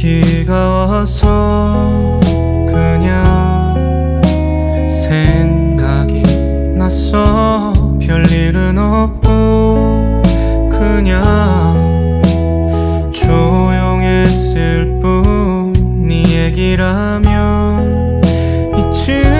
비가 와서 그냥 생각이 났어. 별일은 없고 그냥 조용했을 뿐 네 얘기라면 잊지